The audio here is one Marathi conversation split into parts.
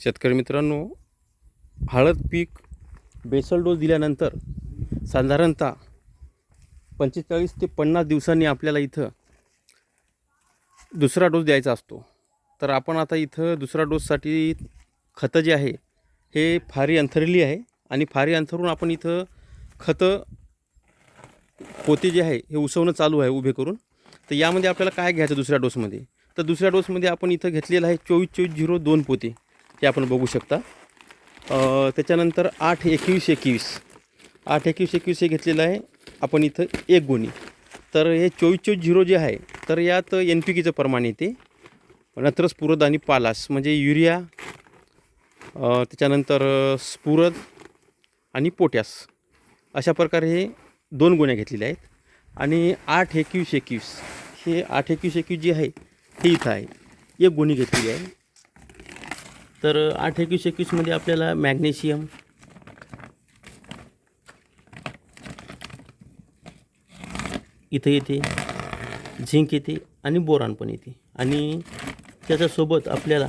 शेतकरी मित्रांनो हळद पीक बेसल डोस दिल्यानंतर साधारणतः पंचेचाळीस ते पन्नास दिवसांनी आपल्याला इथं दुसरा डोस द्यायचा असतो. तर आपण आता इथं दुसरा डोससाठी खतं जे आहे हे फारी अंथरली आहे आणि फारी अंथरून आपण इथं खतं पोते जे आहे हे उसवणं चालू आहे उभे करून. तर यामध्ये आपल्याला काय घ्यायचं दुसऱ्या डोसमध्ये? तर दुसऱ्या डोसमध्ये आपण इथं घेतलेलं आहे चोवीस चोवीस झिरो दोन पोते. हे आपण बघू शकता. त्याच्यानंतर आठ एकवीस एकवीस. आठ एकवीस एकवीस हे घेतलेलं आहे. आपण इथं एक गुणी. तर हे चोवीस चोवीस झिरो जे आहे तर यात एन पी केचं प्रमाण येते. नत्र स्फुरद आणि पालास म्हणजे युरिया त्याच्यानंतर स्पुरद स्फुरद आणि पोटॅस. अशा प्रकारे हे दोन गुण्या घेतलेल्या आहेत. आणि आठ एकवीस एकवीस हे आठ एकवीस एकवीस जे आहे हे इथं आहे. एक गुणी घेतलेली आहे. तर आठ एकवीस एकवीसमध्ये आपल्याला मॅग्नेशियम. इथं येते झिंक येते आणि बोरान पण येते. आणि त्याच्यासोबत आपल्याला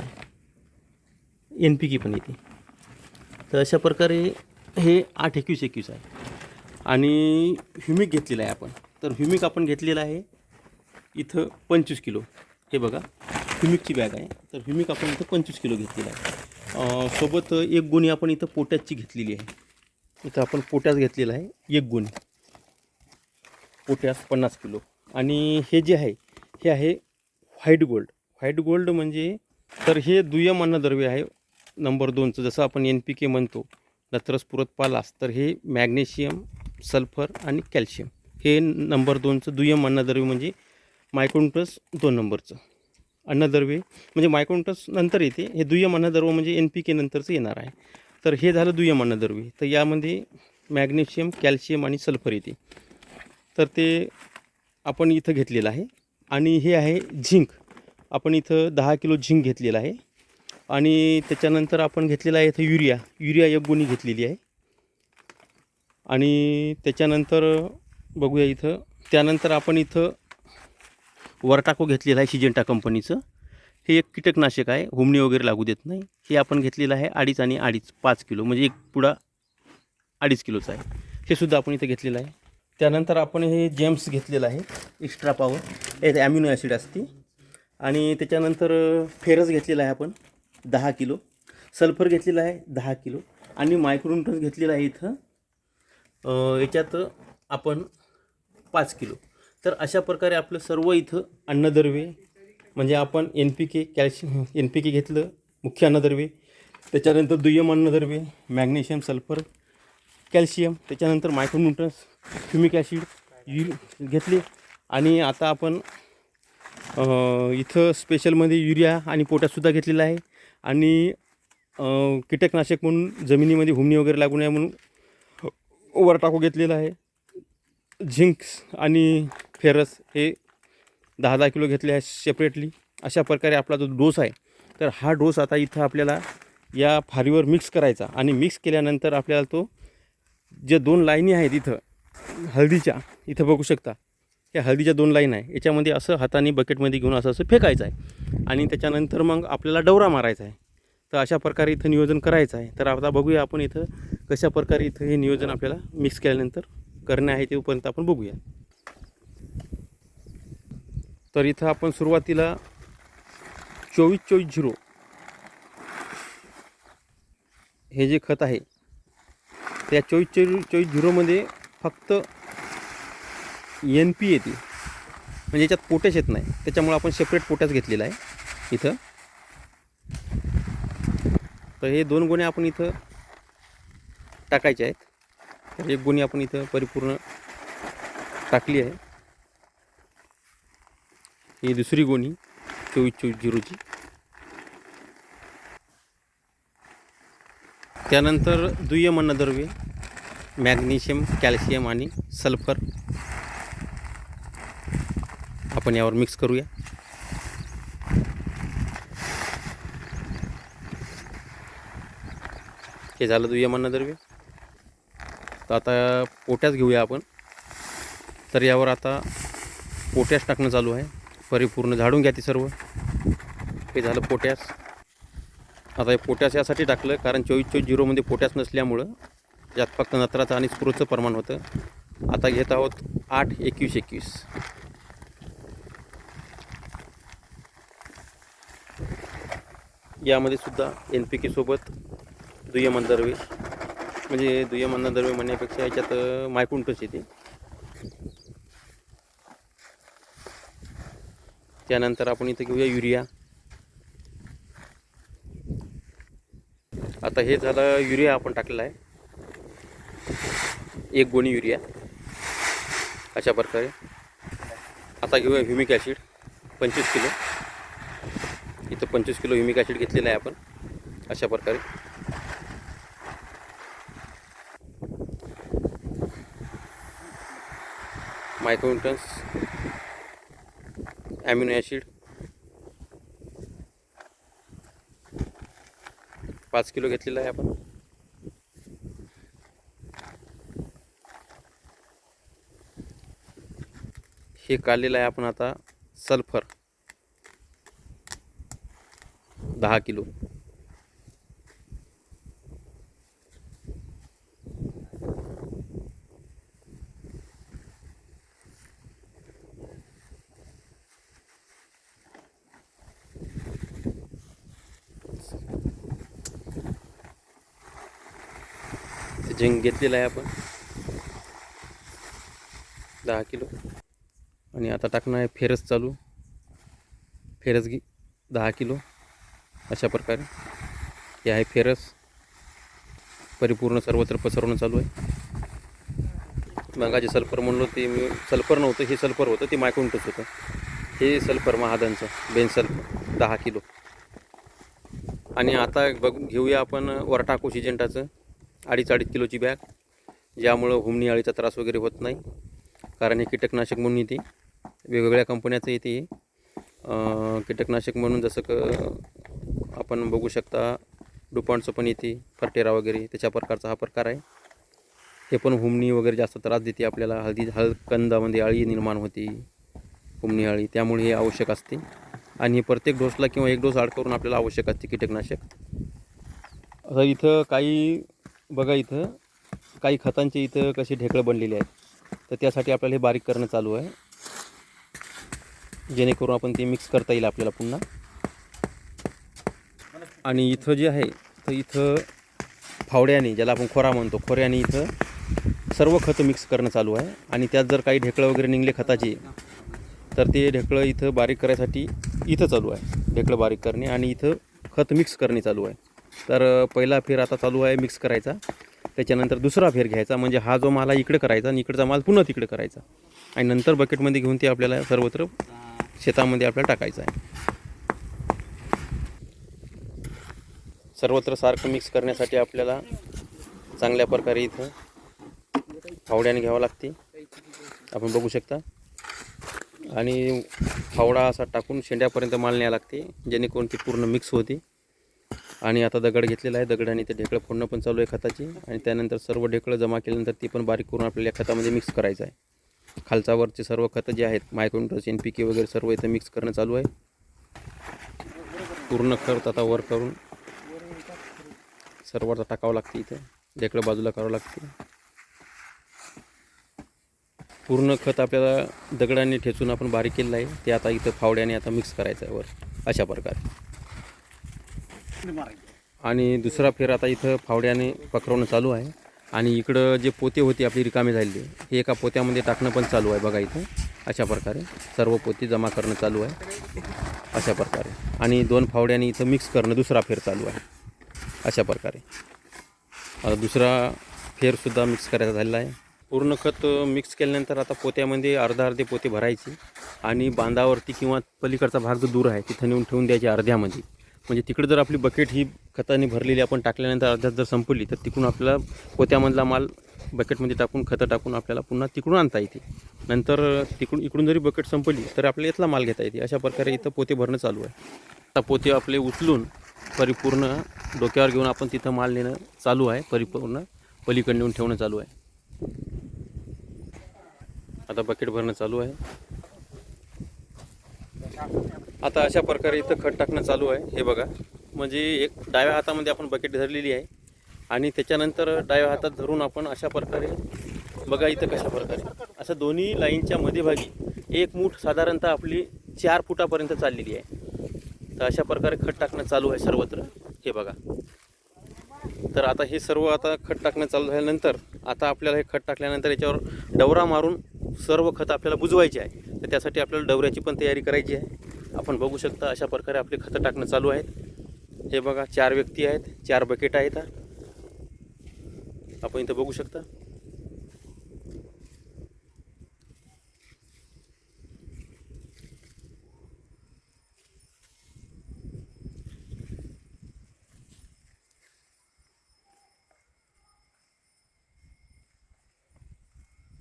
एन पी के पण येते. तर अशा प्रकारे हे आठ एकवीस एकवीस आहे. आणि ह्युमिक घेतलेलं आहे आपण. तर ह्युमिक आपण घेतलेलं आहे इथं पंचवीस किलो. हे बघा. ह्युमिकची बॅग आहे. तर ह्युमिक आपण इथं पंचवीस किलो घेतलेलं आहे. सोबत एक गुणी आपण इथं पोटॅसची घेतलेली आहे. इथं आपण पोट्यास घेतलेला आहे. एक गुणी. पोटॅस पन्नास किलो. आणि हे जे आहे हे आहे व्हाईट गोल्ड व्हाईट गोल्ड म्हणजे तर हे दुय्यम अन्नद्रव्य आहे. नंबर दोनचं जसं आपण एन पी के म्हणतो नत्रस पुरत पालास तर हे मॅग्नेशियम सल्फर आणि कॅल्शियम हे नंबर दोनचं दुय्यम अन्नद्रव्य म्हणजे मायक्रोन्टस दोन नंबरचं अन्नद्रव्ये म्हणजे मायक्रोन्टस नंतर येते. हे दुय्यम अन्नद्रव्य म्हणजे एन पी के नंतरचं येणार आहे. तर हे झालं दुय्यम अन्नद्रव्य. तर यामध्ये मॅग्नेशियम कॅल्शियम आणि सल्फर येते. तर ते आपण इथं घेतलेलं आहे. आणि हे आहे झिंक. आपण इथं दहा किलो झिंक घेतलेलं आहे. आणि त्याच्यानंतर आपण घेतलेला आहे इथं युरिया. युरिया एक गोणी घेतलेली आहे. आणि त्याच्यानंतर बघूया इथं. त्यानंतर आपण इथं वरटाको घेतलेला आहे सिजेंटा कंपनीचं. हे एक कीटकनाशक आहे हुमणी वगैरे लागू देत नाही. हे आपण घेतलेलं आहे अडीच आणि अडीच पाच किलो म्हणजे एक पुडा अडीच किलोचं आहे. हे सुद्धा आपण इथं घेतलेलं आहे. त्यानंतर आपण हे जेम्स घेतलेलं आहे एक्स्ट्रा पावर यात ॲम्युनो ॲसिड असते. आणि त्याच्यानंतर फेरस घेतलेला आहे आपण दहा किलो. सल्फर घेतलेला आहे दहा किलो. आणि मायक्रोन्टस घेतलेला आहे इथं याच्यात आपण पाच किलो. तर अशा प्रकारे आपलं सर्व इथं अन्नद्रव्ये म्हणजे आपण N P K calcium N P K घेतलं मुख्य अन्नद्रव्ये त्याच्यानंतर दुय्यम अन्नद्रव्ये मॅग्नेशियम सल्फर कॅल्शियम त्याच्यानंतर मायक्रोन्युट्रन्स ह्युमिक ॲसिड यु घेतले. आणि आता आपण इथं स्पेशलमध्ये युरिया आणि पोटॅशसुद्धा घेतलेला आहे. आणि कीटकनाशक म्हणून जमिनीमध्ये हुमणी वगैरे लागू नये म्हणून वर टाकू घेतलेला आहे. झिंक्स आणि फेरस हे दहा दहा किलो घेतले आहे सेपरेटली अशा प्रकारे आपला जो डोस आहे तर हा डोस आता इथं आपल्याला या फारीवर मिक्स करायचा. आणि मिक्स केल्यानंतर आपल्याला तो जे दोन लाईनी आहेत इथं हळदीच्या इथं बघू शकता. या हळदीच्या दोन लाईन आहे. याच्यामध्ये असं हाताने बकेटमध्ये घेऊन असं असं फेकायचं आहे. आणि त्याच्यानंतर मग आपल्याला डवरा मारायचा आहे. तर अशा प्रकारे इथं नियोजन करायचं आहे. तर आता बघूया आपण इथं कशा प्रकारे इथं हे नियोजन आपल्याला मिक्स केल्यानंतर करणे आहे तेपर्यंत आपण बघूया. तर इथं आपण सुरुवातीला चोवीस चोवीस झिरो हे जे खत आहे त्या चोवीस चोवीस चोवीस झिरोमध्ये फक्त एन पी येते. म्हणजे याच्यात पोटॅश येत नाही. त्याच्यामुळे आपण सेपरेट पोटॅश घेतलेला आहे इथं. तर हे दोन गोण्या आपण इथं टाकायचे आहेत. तर एक गुणी आपण इथं परिपूर्ण टाकली आहे. ही दुसरी गोणी चोवीस चोवीस झिरोची त्यानंतर दुय्यम अन्नद्रव्य मॅग्नेशियम कॅल्शियम आणि सल्फर आपण यावर मिक्स करूया. हे झालं दुय्यम अन्नद्रव्य तर आता पोट्यास घेऊया आपण. तर यावर आता पोटॅश टाकणं चालू आहे. परिपूर्ण झाडून घ्या ते सर्व. हे झालं पोट्यास आता हे पोटॅश यासाठी टाकलं कारण चोवीस चोवीस झिरोमध्ये पोटॅश नसल्यामुळं यात फक्त नत्राचं आणि स्क्रूचं प्रमाण होतं. आता घेत आहोत आठ एकवीस एकवीस. यामध्ये सुद्धा एन पी केसोबत दुय्यम अंधर्वे म्हणजे दुय्यम अंधर्वे म्हणण्यापेक्षा याच्यात मायकुंटच येते त्यानंतर आपण इथं घेऊया युरिया. आता हे झालं युरिया आपण टाकलेला आहे. एक गोणी युरिया. अशा प्रकारे. आता घेऊया ह्युमिक ॲसिड पंचवीस किलो. इथं पंचवीस किलो ह्युमिक ॲसिड घेतलेलं आहे आपण. अशा प्रकारे. मायक्रोन्टन्स ॲमिनो ॲसिड पाच किलो घेतलेलं आहे आपण. हे काढलेलं आहे आपण आता सल्फर दहा किलो. ते झिंक घेतलेलं आहे आपण. दहा किलो. आणि आता टाकणं आहे फेरस चालू. फेरस घे दहा किलो. अशा प्रकारे. हे आहे फेरस. परिपूर्ण सर्वत्र पसरवणं चालू आहे. मगाचे सल्फर म्हणलो ते मी सल्फर नव्हतं हे सल्फर होतं ते मायकुंटच होतं. हे सल्फर महादनचं बेन सल्फर दहा किलो. आणि आता बघ घेऊया आपण वरटाको सिजेंटाचं अडीच अडीच किलोची बॅग. ज्यामुळं हुमणी अळीचा त्रास वगैरे होत नाही. कारण हे कीटकनाशक म्हणून येते. वेगवेगळ्या कंपन्याचं येते हे. कीटकनाशक म्हणून जसं क आपण बघू शकता डुपॉन्टचं पण येते फर्टेरा वगैरे त्याच्या प्रकारचा हा प्रकार आहे. हे पण हुमणी वगैरे जास्त त्रास देते आपल्याला. हळदी हळकंदामध्ये अळी निर्माण होते हुमणी अळी त्यामुळे हे आवश्यक असते. आणि प्रत्येक डोसला किंवा एक डोस आड करून आपल्याला आवश्यक असते कीटकनाशक. आता इथं काही बघा इथं काही खतांचे इथं कसे ढेकळं बनलेले आहेत. तर त्यासाठी आपल्याला हे बारीक करणं चालू आहे. जेणेकरून आपण ते मिक्स करता येईल आपल्याला पुन्हा. आणि इथं जे आहे तर इथं फावड्याने ज्याला आपण खोरा म्हणतो खोऱ्याने इथं सर्व खतं मिक्स करणं चालू आहे. आणि त्यात जर काही ढेकळं वगैरे निघले खताचे तर ते ढेकळं इथं बारीक करायसाठी इथं चालू आहे. ढेकळं बारीक करणे आणि इथं खत मिक्स करणे चालू आहे. तर पहिला फेर आता चालू आहे मिक्स करायचा. त्याच्यानंतर दुसरा फेर घ्यायचा. म्हणजे हा जो माल आहे इकडे करायचा आणि इकडचा माल पुन्हा तिकडे करायचा. आणि नंतर बकेटमध्ये घेऊन ते आपल्याला सर्वत्र शेतामध्ये आपल्याला टाकायचं आहे. सर्वत्र सारखं मिक्स करण्यासाठी आपल्याला चांगल्या प्रकारे इथं फावड्याने घ्यावं लागते. आपण बघू शकता. आणि फावडा असा टाकून शेंड्यापर्यंत माल न्यावं लागते. जेणेकरून ती पूर्ण मिक्स होते. आणि आता दगड घेतलेला आहे. दगडाने ते ढेकळं फोडणं पण चालू आहे खताची. आणि त्यानंतर सर्व ढेकळं जमा केल्यानंतर ती पण बारीक करून आपल्याला या खतामध्ये मिक्स करायचं आहे. खालचा वरचे सर्व खतं जे आहेत मायक्रोन्युट्रस एन पी के वगैरे सर्व इथं मिक्स करणं चालू आहे. पूर्ण खत आता वर करून सर्वचा टाकावं लागते इथं. ढेकळं बाजूला करावं लागते. पूर्ण खत आपल्याला दगडाने ठेचून आपण बारीक केलेलं आहे. ते आता इथं फावड्याने आता मिक्स करायचं आहे वर. अशा प्रकारे. आणि दुसरा फेर आता इथं फावड्याने पकरवणं चालू आहे. आणि इकडं जे पोते होते आपली रिकामे झालेली हे एका पोत्यामध्ये टाकणं पण चालू आहे बघा इथं. अशा प्रकारे सर्व पोती जमा करणं चालू आहे. अशा प्रकारे. आणि दोन फावड्याने इथं मिक्स करणं दुसरा फेर चालू आहे. अशा प्रकारे. दुसरा फेरसुद्धा मिक्स करायचा झालेला आहे. पूर्ण खत मिक्स केल्यानंतर आता पोत्यामध्ये अर्धा अर्धे पोते भरायचे. आणि बांधावरती किंवा पलीकडचा भाग जो दूर आहे तिथं नेऊन ठेवून द्यायचे अर्ध्यामध्ये. म्हणजे तिकडे जर आपली बकेट ही खताने भरलेली आपण टाकल्यानंतर अर्ध्यात जर संपली तर तिकडून आपल्याला पोत्यामधला माल बकेटमध्ये टाकून खतं टाकून आपल्याला पुन्हा तिकडून आणता येते. नंतर तिकडून इकडून जरी बकेट संपली तर आपल्याला इथला माल घेता येते. अशा प्रकारे इथं पोते भरणं चालू आहे. आता पोते आपले उचलून परिपूर्ण डोक्यावर घेऊन आपण तिथं माल नेणं चालू आहे. परिपूर्ण पलीकडे नेऊन ठेवणं चालू आहे. आता बकेट भरणं चालू आहे. आता अशा प्रकारे इथं खत टाकणं चालू आहे. हे बघा. म्हणजे एक डाव्या हातामध्ये आपण बकेट धरलेली आहे. आणि त्याच्यानंतर डाव्या हातात धरून आपण अशा प्रकारे बघा इथं कशा प्रकारे. असं दोन्ही लाईनच्या मध्यभागी एक मूठ साधारणतः आपली चार फुटापर्यंत चाललेली आहे. तर अशा प्रकारे खत टाकणं चालू आहे सर्वत्र. हे बघा. तर आता हे सर्व आता खत टाकणं चालू झाल्यानंतर आता आपल्याला हे खत टाकल्यानंतर याच्यावर डवरा मारून सर्व खत आपल्याला बुजवायचे आहे. तर त्यासाठी आपल्याला डवऱ्याची पण तयारी करायची आहे. आपण बघू शकता अशा प्रकारे आपले खतं टाकणं चालू आहेत. हे बघा चार व्यक्ती आहेत चार बकेट आहेत. आपण इथं बघू शकता.